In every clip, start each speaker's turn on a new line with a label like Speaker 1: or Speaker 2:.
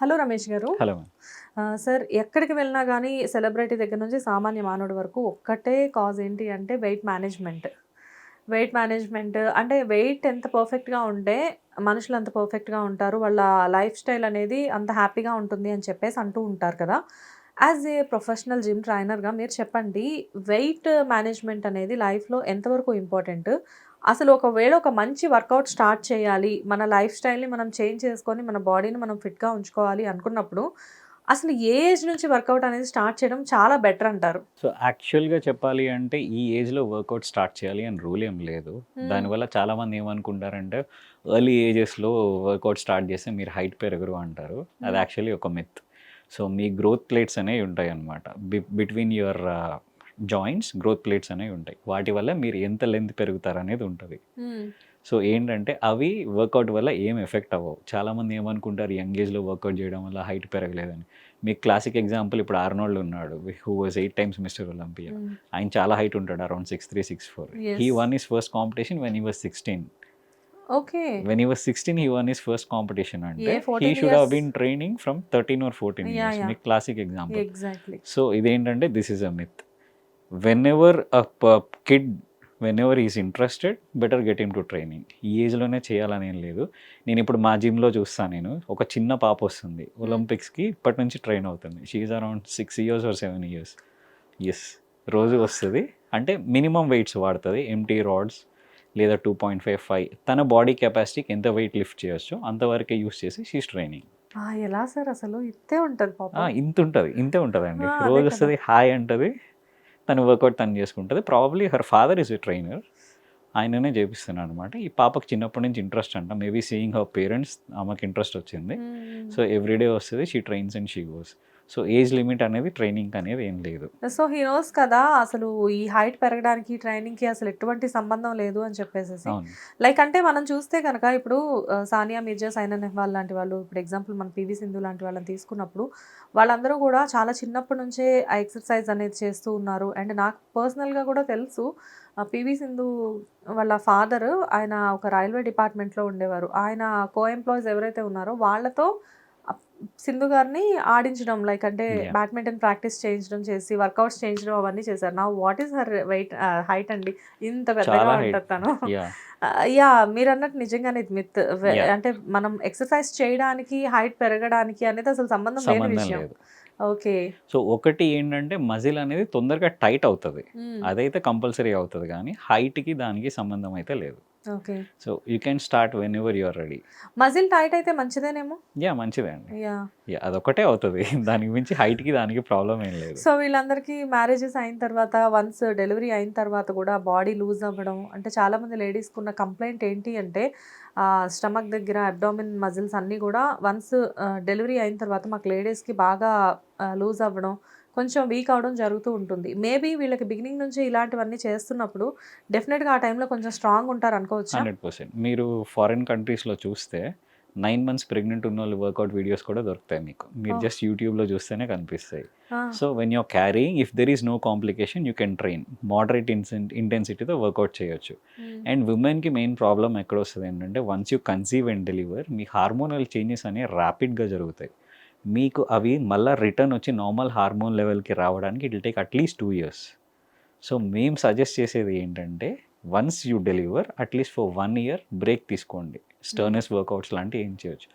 Speaker 1: Hello Ramesh గారు.
Speaker 2: Hello
Speaker 1: sir ఎక్కడికి వెళ్ళినా కానీ సెలబ్రిటీ దగ్గర నుంచి సామాన్య మానవుడి వరకు ఒక్కటే కాజ్ ఏంటి అంటే వెయిట్ మేనేజ్మెంట్. వెయిట్ మేనేజ్మెంట్ అంటే వెయిట్ ఎంత పర్ఫెక్ట్గా ఉంటే మనుషులు అంత పర్ఫెక్ట్గా ఉంటారు వాళ్ళ లైఫ్ స్టైల్ అనేది అంత హ్యాపీగా ఉంటుంది అని చెప్పేసి అంటూ ఉంటారు కదా. యాజ్ ఏ ప్రొఫెషనల్ జిమ్ ట్రైనర్గా మీరు చెప్పండి వెయిట్ మేనేజ్మెంట్ అనేది లైఫ్లో ఎంతవరకు ఇంపార్టెంట్? అసలు ఒకవేళ ఒక మంచి వర్కౌట్ స్టార్ట్ చేయాలి మన లైఫ్ స్టైల్ని మనం చేంజ్ చేసుకొని మన బాడీని మనం ఫిట్గా ఉంచుకోవాలి అనుకున్నప్పుడు అసలు ఏ ఏజ్ నుంచి వర్కౌట్ అనేది స్టార్ట్ చేయడం చాలా బెటర్ అంటారు.
Speaker 2: సో యాక్చువల్గా చెప్పాలి అంటే ఈ ఏజ్లో వర్కౌట్ స్టార్ట్ చేయాలి అని రూల్ ఏం లేదు. దానివల్ల చాలామంది ఏమనుకుంటారంటే ఎర్లీ ఏజెస్లో వర్కౌట్ స్టార్ట్ చేస్తే మీరు హైట్ పెరగరు అంటారు. అది. యాక్చువల్లీ ఒక మిత్. సో మీ గ్రోత్ ప్లేట్స్ అనేవి ఉంటాయి అన్నమాట between your joints growth plates అనేవి ఉంటాయి. వాటి వల్ల మీరు ఎంత లెంత్ పెరుగుతారు అనేది ఉంటుంది. సో ఏంటంటే అవి వర్కౌట్ వల్ల ఏం ఎఫెక్ట్ అవ్వవు. చాలామంది ఏమనుకుంటారు యంగ్ ఏజ్లో వర్కౌట్ చేయడం వల్ల హైట్ పెరగలేదని. మీకు క్లాసిక్ ఎగ్జాంపుల్ ఇప్పుడు ఆర్నోల్డ్ ఉన్నాడు who was eight times mister Olympia. ఆయన చాలా హైట్ ఉంటాడు around six three six four. He won is first competition when he was sixteen
Speaker 1: okay.
Speaker 2: When he was sixteen he won is first competition అంటే
Speaker 1: ఏ, 14
Speaker 2: he should have? Been training from thirteen or fourteen years. మీకు classic example
Speaker 1: exactly
Speaker 2: so ఇదేంటంటే this is a myth whenever a kid whenever is interested better get into training ఈ ఏజ్లోనే చేయాలని ఏం లేదు. నేను ఇప్పుడు మా జిమ్లో చూస్తాను నేను. ఒక చిన్న పాప వస్తుంది. ఒలింపిక్స్కి ఇప్పటి నుంచి ట్రైన్ అవుతుంది. She around six years or seven years yes రోజు వస్తుంది. అంటే మినిమం వెయిట్స్ వాడుతుంది. ఎంటీ రాడ్స్ లేదా టూ పాయింట్ ఫైవ్ ఫైవ్ తన బాడీ కెపాసిటీకి ఎంత వెయిట్ లిఫ్ట్ చేయొచ్చు అంతవరకే యూస్ చేసి షీస్ ట్రైనింగ్
Speaker 1: ఎలా సార్ అసలు? ఇంతే ఉంటుంది
Speaker 2: ఇంత ఉంటుంది. ఇంతే ఉంటుందండి. రోజు. వస్తుంది హాయ్ అంటది. తను వర్కౌట్ తను చేసుకుంటుంది. Probably her father is a trainer ఆయననే చేపిస్తున్నాను అనమాట ఈ పాపకు చిన్నప్పటి నుంచి ఇంట్రెస్ట్ అంట. మేబీ సీయింగ్ హర్ పేరెంట్స్ ఆమెకి ఇంట్రెస్ట్ వచ్చింది. సో ఎవ్రీడే వస్తుంది. She trains and she goes so age limit అనేది ట్రైనింగ్ అనేది ఏం లేదు.
Speaker 1: సో హీరోస్ కదా అసలు ఈ హైట్ పెరగడానికి ట్రైనింగ్కి అసలు ఎటువంటి సంబంధం లేదు అని చెప్పేసి లైక్ అంటే మనం చూస్తే కనుక ఇప్పుడు సానియా మిర్జా సైనా నెహ్వాల్ లాంటి వాళ్ళు ఇప్పుడు ఎగ్జాంపుల్ మన పివి సింధు లాంటి వాళ్ళని తీసుకున్నప్పుడు వాళ్ళందరూ కూడా చాలా చిన్నప్పటి నుంచే ఆ ఎక్సర్సైజ్ అనేది చేస్తూ ఉన్నారు. అండ్ నాకు పర్సనల్గా కూడా తెలుసు పివి సింధు వాళ్ళ ఫాదర్ ఆయన ఒక రైల్వే డిపార్ట్మెంట్లో ఉండేవారు. ఆయన కో ఎంప్లాయీస్ ఎవరైతే ఉన్నారో వాళ్ళతో సింధు గారిని ఆడించడం లైక్ అంటే. బ్యాడ్మింటన్ ప్రాక్టీస్ చేయించడం చేసి వర్కౌట్స్ చేయించడం అవన్నీ చేశారు. నా what is her weight height అండి? ఇంత పెద్దగా. ఉంటారు తను.
Speaker 2: యా
Speaker 1: యా మీరు అన్నట్టు నిజంగానే ఇది మిత్. అంటే మనం ఎక్సర్సైజ్ చేయడానికి హైట్ పెరగడానికి అనేది అసలు సంబంధం లేని విషయం. ఓకే
Speaker 2: సో ఒకటి ఏంటంటే మజిల్ అనేది తొందరగా టైట్ అవుతుంది. అదైతే కంపల్సరీ అవుతుంది కానీ హైట్కి దానికి సంబంధం అయితే లేదు. So you can start whenever you're ready
Speaker 1: muscle tight అయితే మంచిదేనేమో?
Speaker 2: యా మంచిదే అండి.
Speaker 1: యా
Speaker 2: యా అదొకటే అవుతుంది. దానికి మించి హైట్కి దానికి ప్రాబ్లం ఏం లేదు.
Speaker 1: సో వీళ్ళందరికీ మ్యారేజెస్ అయిన తర్వాత వన్స్ డెలివరీ అయిన తర్వాత కూడా బాడీ లూజ్ అవ్వడం అంటే చాలా మంది లేడీస్కి ఉన్న కంప్లైంట్ ఏంటి అంటే స్టమక్ దగ్గర అబ్డామిన్ మజిల్స్ అన్నీ కూడా వన్స్ డెలివరీ అయిన తర్వాత మాకు లేడీస్కి బాగా లూజ్ అవ్వడం కొంచెం వీక్ అవడం జరుగుతూ ఉంటుంది. మేబీ వీళ్ళకి బిగినింగ్ నుంచి ఇలాంటివన్నీ చేస్తున్నప్పుడు డెఫినెట్గా ఆ టైంలో కొంచెం స్ట్రాంగ్ ఉంటారు అనుకోవచ్చా?
Speaker 2: హండ్రెడ్ పర్సెంట్ మీరు ఫారిన్ కంట్రీస్లో చూస్తే నైన్ మంత్స్ ప్రెగ్నెంట్ ఉన్న వాళ్ళు వర్కౌట్ వీడియోస్ కూడా దొరుకుతాయి మీకు. మీరు
Speaker 1: Oh.
Speaker 2: జస్ట్ యూట్యూబ్లో చూస్తేనే కనిపిస్తాయి. So when you're carrying if there is no complication you can train moderate ఇంటెన్సిటీతో workout చేయొచ్చు. అండ్ ఉమెన్కి మెయిన్ ప్రాబ్లం ఎక్కడ వస్తుంది ఏంటంటే once you conceive and deliver me hormonal changes అనేవి ర్యాపిడ్గా జరుగుతాయి. మీకు అవి మళ్ళీ రిటర్న్ వచ్చి నార్మల్ హార్మోన్ లెవెల్కి రావడానికి it will take at least two years so మేము సజెస్ట్ చేసేది ఏంటంటే once you deliver at least for one year break తీసుకోండి. స్టర్నెస్ వర్కౌట్స్ లాంటివి ఏం చేయొచ్చు.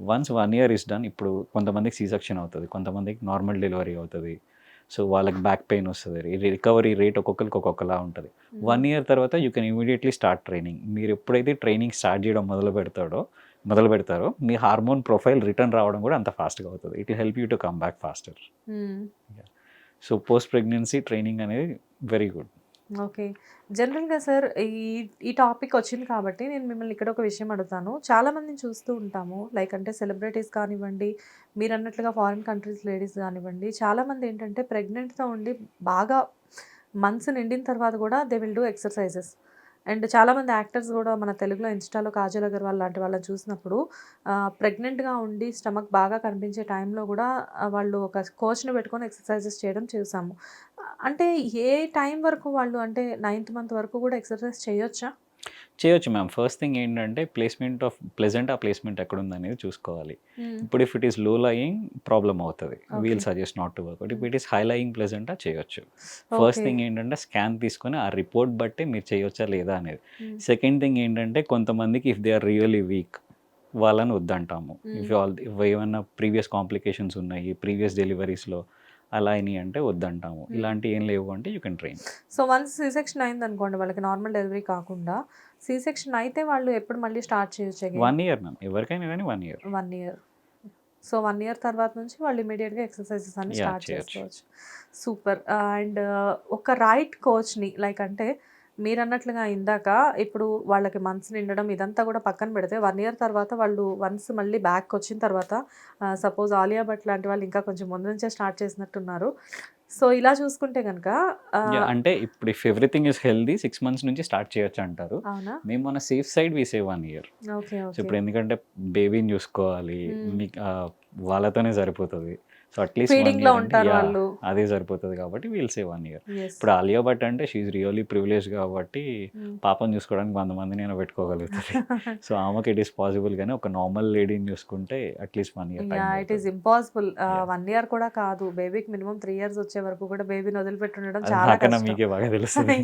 Speaker 2: Once one year is done ఇప్పుడు కొంతమందికి సీ సెక్షన్ అవుతుంది కొంతమందికి నార్మల్ డెలివరీ అవుతుంది. సో వాళ్ళకి బ్యాక్ పెయిన్ వస్తుంది. రికవరీ రేట్ ఒక్కొక్కరికి ఒక్కొక్కలా ఉంటుంది. వన్ ఇయర్ తర్వాత you can immediately start training మీరు ఎప్పుడైతే ట్రైనింగ్ స్టార్ట్ చేయడం మొదలు పెడతాడో మొదలు పెడతారో మీ హార్మోన్ ప్రొఫైల్ రిటర్న్ రావడం కూడా అంత ఫాస్ట్గా అవుతుంది. It help you to come back faster. So post pregnancy training అనేది వెరీ గుడ్
Speaker 1: ఓకే జనరల్గా సార్ ఈ ఈ టాపిక్ వచ్చింది కాబట్టి నేను మిమ్మల్ని ఇక్కడ ఒక విషయం అడుగుతాను. చాలా మందిని చూస్తూ ఉంటాము. లైక్ అంటే సెలబ్రిటీస్ కానివ్వండి మీరు అన్నట్లుగా ఫారిన్ కంట్రీస్ లేడీస్ కానివ్వండి చాలామంది ఏంటంటే ప్రెగ్నెంట్గా ఉండి బాగా మంత్స్ నిండిన తర్వాత కూడా they will do exercises and చాలామంది యాక్టర్స్ కూడా మన తెలుగులో ఇన్స్టాలో కాజల్ అగర్వాల్ లాంటి వాళ్ళని చూసినప్పుడు ప్రెగ్నెంట్గా ఉండి స్టమక్ బాగా కనిపించే టైంలో కూడా వాళ్ళు ఒక కోచ్ని పెట్టుకొని ఎక్సర్సైజెస్ చేయడం చూసాము. అంటే ఏ టైం వరకు వాళ్ళు అంటే నైన్త్ మంత్ వరకు కూడా ఎక్సర్సైజ్ చేయొచ్చా?
Speaker 2: చేయొచ్చు మ్యామ్ ఫస్ట్ థింగ్ ఏంటంటే ప్లేస్మెంట్ ఆఫ్ ప్లెజెంట్ ఆ ప్లేస్మెంట్ ఎక్కడ అనేది చూసుకోవాలి ఇప్పుడు if it is low lying problem అవుతుంది we'll. Suggest not to work if it is high lying placenta చేయొచ్చు ఫస్ట్. థింగ్ ఏంటంటే స్కాన్ తీసుకొని ఆ రిపోర్ట్ బట్టి మీరు చేయొచ్చా లేదా అనేది. సెకండ్ థింగ్ ఏంటంటే కొంతమందికి if they are really weak వాళ్ళని వద్దంటాము ఇఫ్. ఆల్ ఇఫ్ ఏమన్నా ప్రీవియస్ కాంప్లికేషన్స్ ఉన్నాయి ప్రీవియస్ డెలివరీస్లో అలా అయినాయి అంటే వద్దంటాము. ఇలాంటి ఏం లేవు అంటే you can train
Speaker 1: so once C section అయింది అనుకోండి వాళ్ళకి నార్మల్ డెలివరీ కాకుండా సి సెక్షన్ అయితే వాళ్ళు ఎప్పుడు మళ్ళీ స్టార్ట్ చేయొచ్చు
Speaker 2: వన్ ఇయర్ మ్యామ్ ఎవరికైనా కానీ one year
Speaker 1: one year so one year తర్వాత నుంచి వాళ్ళు ఇమీడియట్గా ఎక్సర్సైజెస్ అన్ని స్టార్ట్. చేసుకోవచ్చు. సూపర్ అండ్ ఒక రైట్ కోచ్ని లైక్ అంటే మీరు అన్నట్లుగా ఇందాక ఇప్పుడు వాళ్ళకి మంత్స్ నిండడం ఇదంతా కూడా పక్కన పెడితే వన్ ఇయర్ తర్వాత వాళ్ళు వన్స్ మళ్ళీ బ్యాక్ వచ్చిన తర్వాత సపోజ్ ఆలియా భట్ లాంటి వాళ్ళు ఇంకా కొంచెం ముందు నుంచే స్టార్ట్ చేసినట్టున్నారు. సో ఇలా చూసుకుంటే కనుక
Speaker 2: అంటే ఇప్పుడు if everything is healthy six months నుంచి స్టార్ట్ చేయొచ్చు అంటారు.
Speaker 1: అవునా?
Speaker 2: మేము మన safe side we save one year ఇప్పుడు ఎందుకంటే బేబీని చూసుకోవాలి
Speaker 1: Mm.
Speaker 2: మీకు ఆ, వాళ్ళతోనే సరిపోతుంది. సో
Speaker 1: అట్లీస్ట్లో ఉంటారు వాళ్ళు.
Speaker 2: అదే సరిపోతుంది కాబట్టి వీల్ సేవ్ వన్ ఇయర్. ఇప్పుడు ఆలియా భట్ అంటే షీఈ్ రియల్లీ ప్రివిలేజ్ కాబట్టి
Speaker 1: Mm.
Speaker 2: పాపం చూసుకోవడానికి వంద మంది నేను పెట్టుకోగలుగుతుంది. సో ఆమెకి ఇట్ ఈస్ పాసిబుల్ కానీ ఒక నార్మల్ లేడీని చూసుకుంటే at least one year
Speaker 1: it is impossible. One year కూడా కాదు. బేబీకి మినిమం త్రీ ఇయర్స్ వచ్చే వరకు కూడా బేబీని వదిలిపెట్టి ఉండడం చాలా
Speaker 2: మీకే బాగా తెలుస్తుంది.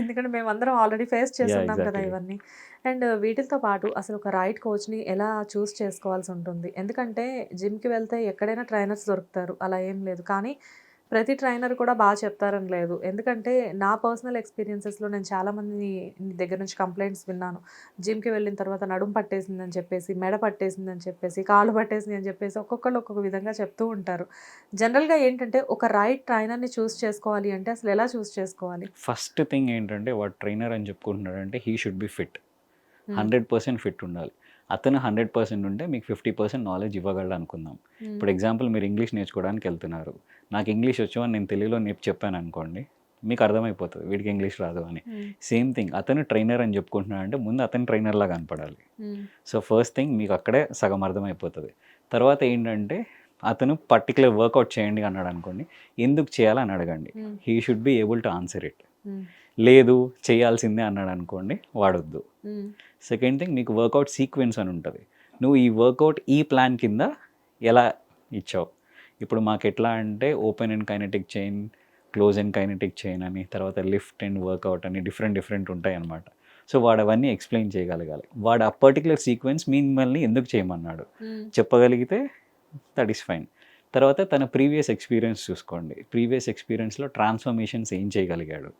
Speaker 1: ఎందుకంటే మేమందరం ఆల్రెడీ ఫేస్ చేస్తున్నాం కదా. ఇవన్నీ. అండ్ వీటితో పాటు అసలు ఒక రైట్ కోచ్ని ఎలా చూస్ చేసుకోవాల్సి ఉంటుంది. ఎందుకంటే జిమ్కి వెళ్తే ఎక్కడైనా ట్రైనర్స్ దొరుకుతారు. అలా ఏం లేదు. కానీ ప్రతి ట్రైనర్ కూడా బాగా చెప్తారని లేదు. ఎందుకంటే నా పర్సనల్ ఎక్స్పీరియన్సెస్లో నేను చాలామంది దగ్గర నుంచి కంప్లైంట్స్ విన్నాను. జిమ్కి వెళ్ళిన తర్వాత నడుము పట్టేసిందని చెప్పేసి మెడ పట్టేసిందని చెప్పేసి కాళ్ళు పట్టేసింది అని చెప్పేసి ఒక్కొక్కళ్ళు ఒక్కొక్క విధంగా చెప్తూ ఉంటారు. జనరల్గా ఏంటంటే ఒక రైట్ ట్రైనర్ని చూస్ చేసుకోవాలి అంటే అసలు ఎలా చూస్ చేసుకోవాలి?
Speaker 2: ఫస్ట్ థింగ్ ఏంటంటే వాడు ట్రైనర్ అని చెప్పుకుంటున్నాడంటే he should be fit. Hundred percent fit ఉండాలి. అతను హండ్రెడ్ పర్సెంట్ ఉంటే మీకు ఫిఫ్టీ పర్సెంట్ నాలెడ్జ్ ఇవ్వగలడు అనుకుందాం. ఇప్పుడు ఎగ్జాంపుల్ మీరు ఇంగ్లీష్ నేర్చుకోవడానికి వెళ్తున్నారు. నాకు ఇంగ్లీష్ వచ్చు అని నేను తెలుగులో నేర్పు చెప్పాను అనుకోండి మీకు అర్థమైపోతుంది. వీడికి ఇంగ్లీష్ రాదు అని. సేమ్ థింగ్ అతను ట్రైనర్ అని చెప్పుకుంటున్నాడు అంటే ముందు అతను ట్రైనర్లా కనపడాలి. సో ఫస్ట్ థింగ్ మీకు అక్కడే సగం అర్థమైపోతుంది. తర్వాత ఏంటంటే అతను పర్టికులర్ వర్కౌట్ చేయండి అన్నాడు అనుకోండి ఎందుకు చేయాలని అడగండి. He should be able to answer it లేదు చేయాల్సిందే అన్నాడు అనుకోండి వాడొద్దు. సెకండ్ థింగ్ మీకు వర్కౌట్ సీక్వెన్స్ అని ఉంటుంది. నువ్వు ఈ వర్కౌట్ ఈ ప్లాన్ కింద ఎలా ఇచ్చావు? ఇప్పుడు మాకు ఎట్లా అంటే open and kinetic chain close and kinetic chain అని తర్వాత లిఫ్ట్ అండ్ వర్కౌట్ అని డిఫరెంట్ డిఫరెంట్ ఉంటాయి అన్నమాట సో వాడు అవన్నీ ఎక్స్ప్లెయిన్ చేయగలగాలి. వాడు ఆ పర్టికులర్ సీక్వెన్స్ మిమ్మల్ని ఎందుకు చేయమన్నాడు? చెప్పగలిగితే దట్ ఈస్ ఫైన్ తర్వాత తన ప్రీవియస్ ఎక్స్పీరియన్స్ చూసుకోండి. ప్రీవియస్ ఎక్స్పీరియన్స్లో ట్రాన్స్ఫర్మేషన్స్ ఏం చేయగలిగాడు?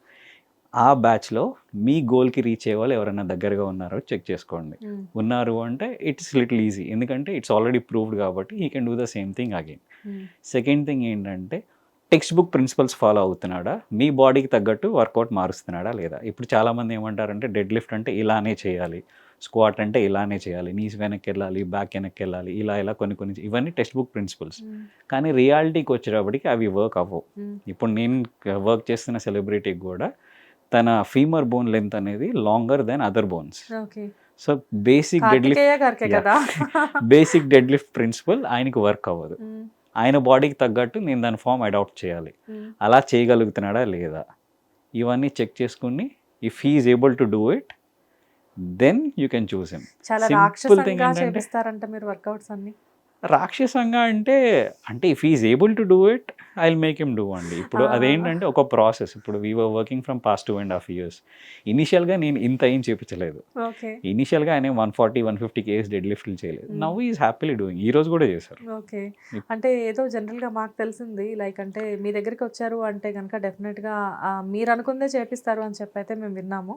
Speaker 2: ఆ బ్యాచ్లో మీ గోల్కి రీచ్ అయ్యే వాళ్ళు ఎవరైనా దగ్గరగా ఉన్నారో చెక్ చేసుకోండి. ఉన్నారు అంటే ఇట్స్ లిటిల్ ఈజీ ఎందుకంటే ఇట్స్ ఆల్రెడీ ప్రూవ్డ్ కాబట్టి he can do the same thing again second thing ఏంటంటే టెక్స్ట్ బుక్ ప్రిన్సిపల్స్ ఫాలో అవుతున్నాడా? మీ బాడీకి తగ్గట్టు వర్కౌట్ మారుస్తున్నాడా లేదా? ఇప్పుడు చాలామంది ఏమంటారంటే డెడ్ లిఫ్ట్ అంటే ఇలానే చేయాలి. స్క్వాట్ అంటే ఇలానే చేయాలి. నీస్ వెనక్కి వెళ్ళాలి బ్యాక్ వెనక్కి వెళ్ళాలి. ఇలా ఇలా కొన్ని కొన్ని ఇవన్నీ టెక్స్ట్ బుక్ ప్రిన్సిపల్స్ కానీ రియాలిటీకి వచ్చేటప్పటికి అవి వర్క్ అవ్వవు. ఇప్పుడు నేను వర్క్ చేస్తున్న సెలబ్రిటీకి కూడా తన ఫీమర్ బోన్ లెంత్ అనేది longer than other bones so basic deadlift basic deadlift principle ఆయనకి వర్క్ అవ్వదు.
Speaker 1: Mm,
Speaker 2: ఆయన బాడీకి తగ్గట్టు నేను దాని ఫామ్ అడాప్ట్ చేయాలి.
Speaker 1: Mm.
Speaker 2: అలా చేయగలుగుతున్నాడా లేదా? ఇవన్నీ చెక్ చేసుకుని if he's able to do it then you can choose him
Speaker 1: చాలా రాక్షసంగా చేపిస్తారంట మీరు వర్కౌట్స్ అన్ని.
Speaker 2: రాక్షసంగా అంటే అంటే if is able to do it I make him do అండి ఇప్పుడు. అదేంటంటే ఒక ప్రాసెస్ ఇప్పుడు we were working from past two and half years ఇనిషియల్గా నేను ఇంత ఏం చేపించలేదు.
Speaker 1: ఓకే.
Speaker 2: ఇనిషియల్గా ఆయన వన్ ఫార్టీ వన్ ఫిఫ్టీ కేస్ డెడ్ లిఫ్ట్లు చేయలేదు. నవ్ ఈజ్ హ్యాపీలీ డూయింగ్ ఈ రోజు కూడా చేశారు.
Speaker 1: ఓకే. అంటే ఏదో జనరల్గా మాకు తెలిసింది లైక్ అంటే మీ దగ్గరికి వచ్చారు అంటే కనుక డెఫినెట్గా మీరు అనుకుందే చేపిస్తారు అని చెప్పి అయితే మేము విన్నాము.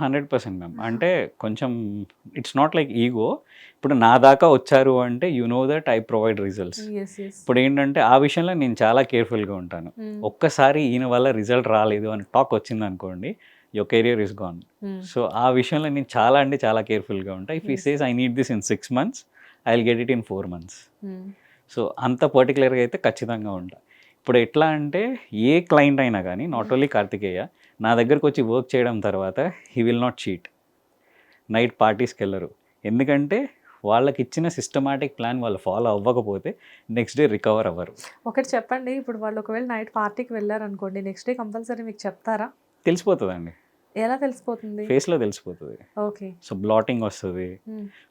Speaker 2: హండ్రెడ్ పర్సెంట్ మ్యామ్ అంటే కొంచెం ఇట్స్ నాట్ లైక్ ఈగో ఇప్పుడు నా దాకా వచ్చారు అంటే you know that I provide results ఇప్పుడు ఏంటంటే ఆ విషయంలో నేను చాలా కేర్ఫుల్గా ఉంటాను. ఒక్కసారి ఈయన వల్ల రిజల్ట్ రాలేదు అని టాక్ వచ్చింది అనుకోండి your career is gone so ఆ విషయంలో నేను చాలా అంటే చాలా కేర్ఫుల్గా ఉంటాను if he. Says I need this in six months I will get it in four months so అంత పర్టికులర్గా అయితే ఖచ్చితంగా ఉంటా. ఇప్పుడు ఎట్లా అంటే ఏ క్లయింట్ అయినా కానీ నాట్ ఓన్లీ కార్తికేయ నా దగ్గరకు వచ్చి వర్క్ చేయడం తర్వాత he will not cheat night పార్టీస్కి వెళ్ళరు. ఎందుకంటే వాళ్ళకి ఇచ్చిన సిస్టమాటిక్ ప్లాన్ వాళ్ళు ఫాలో అవ్వకపోతే నెక్స్ట్ డే రికవర్ అవ్వరు.
Speaker 1: ఒకటి చెప్పండి ఇప్పుడు వాళ్ళు ఒకవేళ నైట్ పార్టీకి వెళ్ళారు అనుకోండి నెక్స్ట్ డే కంపల్సరీ మీకు చెప్తారా?
Speaker 2: తెలిసిపోతుందండి.
Speaker 1: ఎలా తెలిసిపోతుంది?
Speaker 2: ఫేస్లో తెలిసిపోతుంది.
Speaker 1: ఓకే
Speaker 2: సో బ్లాటింగ్ వస్తుంది.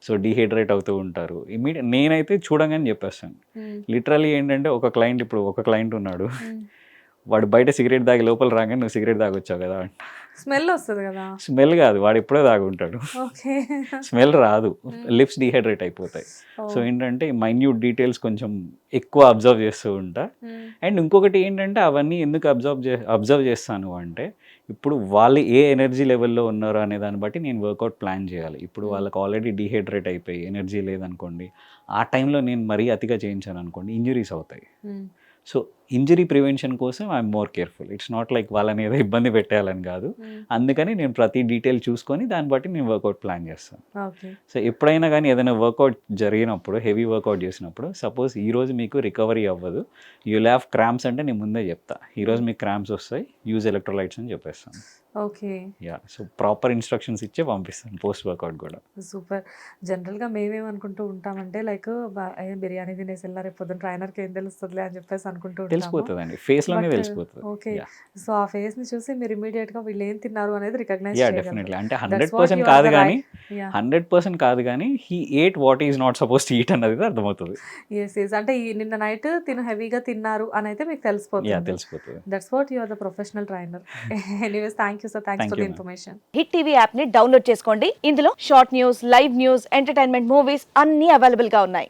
Speaker 2: సో డిహైడ్రేట్ అవుతూ ఉంటారు. ఇమీడియట్ నేనైతే చూడంగానే చెప్పేస్తాను. లిటరలీ ఏంటంటే ఒక క్లయింట్ ఇప్పుడు ఒక క్లయింట్ ఉన్నాడు.
Speaker 1: మ్మ్.
Speaker 2: వాడు బయట సిగరెట్ తాగి లోపల రాగానే నువ్వు సిగరెట్ తాగొచ్చావు కదా.
Speaker 1: స్మెల్ వస్తుంది కదా.
Speaker 2: స్మెల్ కాదు వాడు ఎప్పుడో తాగుంటాడు. స్మెల్ రాదు లిప్స్ డిహైడ్రేట్ అయిపోతాయి. సో ఏంటంటే మైన్యూట్ డీటెయిల్స్ కొంచెం ఎక్కువ అబ్జర్వ్ చేస్తూ ఉంటా.
Speaker 1: మ్మ్.
Speaker 2: అండ్ ఇంకొకటి ఏంటంటే అవన్నీ ఎందుకు అబ్జర్వ్ చే అబ్జర్వ్ చేస్తాను అంటే ఇప్పుడు వాళ్ళు ఏ ఎనర్జీ లెవెల్లో ఉన్నారు అనే దాన్ని బట్టి నేను వర్కౌట్ ప్లాన్ చేయాలి. ఇప్పుడు వాళ్ళకి ఆల్రెడీ డిహైడ్రేట్ అయిపోయి ఎనర్జీ లేదనుకోండి ఆ టైంలో నేను మరీ అతిగా చేయించాను అనుకోండి ఇంజురీస్ అవుతాయి.
Speaker 1: మ్మ్.
Speaker 2: సో ఇంజరీ ప్రివెన్షన్ కోసం I'm more careful. It's not like వాళ్ళని ఏదో ఇబ్బంది పెట్టేయాలని కాదు.
Speaker 1: మ్మ్.
Speaker 2: అందుకని నేను ప్రతి డీటెయిల్ చూసుకొని దాన్ని బట్టి నేను వర్కౌట్ ప్లాన్ చేస్తాను. సో ఎప్పుడైనా కానీ ఏదైనా వర్కౌట్ జరిగినప్పుడు హెవీ వర్కౌట్ చేసినప్పుడు సపోజ్ ఈరోజు మీకు రికవరీ అవ్వదు యూ హ్యావ్ క్రామ్స్ అంటే నేను ముందే చెప్తా. ఈరోజు మీకు క్రామ్స్ వస్తాయి యూజ్ ఎలక్ట్రోలైట్స్ అని చెప్పేస్తాను.
Speaker 1: Okay.
Speaker 2: Yeah so proper instructions ఇచ్చే పంపిస్తాను పోస్ట్ వర్కౌట్ కూడా.
Speaker 1: సూపర్. జనరల్గా మేమేమనుకుంటూ ఉంటామంటే లైక్ బిర్యానీ తినేసి వెళ్ళారు రేపు పొద్దున్న ట్రైనర్కి ఏం తెలుస్తుందిలే అని చెప్పేసి అనుకుంటూ
Speaker 2: తెలిసిపోతుందండి. ఫేస్లోనే
Speaker 1: But,
Speaker 2: తెలిసిపోతుంది.
Speaker 1: ఓకే. సో ఆ ఫేస్ని చూసి మీరు ఇమీడియట్గా వీళ్ళు ఏం తిన్నారు అనేది రికగ్నైజ్
Speaker 2: యా డెఫినెట్లీ. అంటే హండ్రెడ్ పర్సెంట్ కాదు కానీ హండ్రెడ్ పర్సెంట్ కాదు కానీ he ate what is not suppose to eat అన్నది అర్థమవుతుంది.
Speaker 1: ఎస్ ఎస్ అంటే ఈ నిన్న నైట్ తిను హెవీగా తిన్నారు అని అయితే మీకు
Speaker 2: యా
Speaker 1: తెలిసిపోతుంది.
Speaker 2: తెలిసిపోతుంది
Speaker 1: that's what you are the professional trainer anyways thank you sir
Speaker 2: Thank
Speaker 1: for the. Information
Speaker 3: hit TV యాప్ని డౌన్లోడ్ చేసుకోండి. ఇందులో short news live news entertainment movies అన్ని అవైలబుల్గా ఉన్నాయి.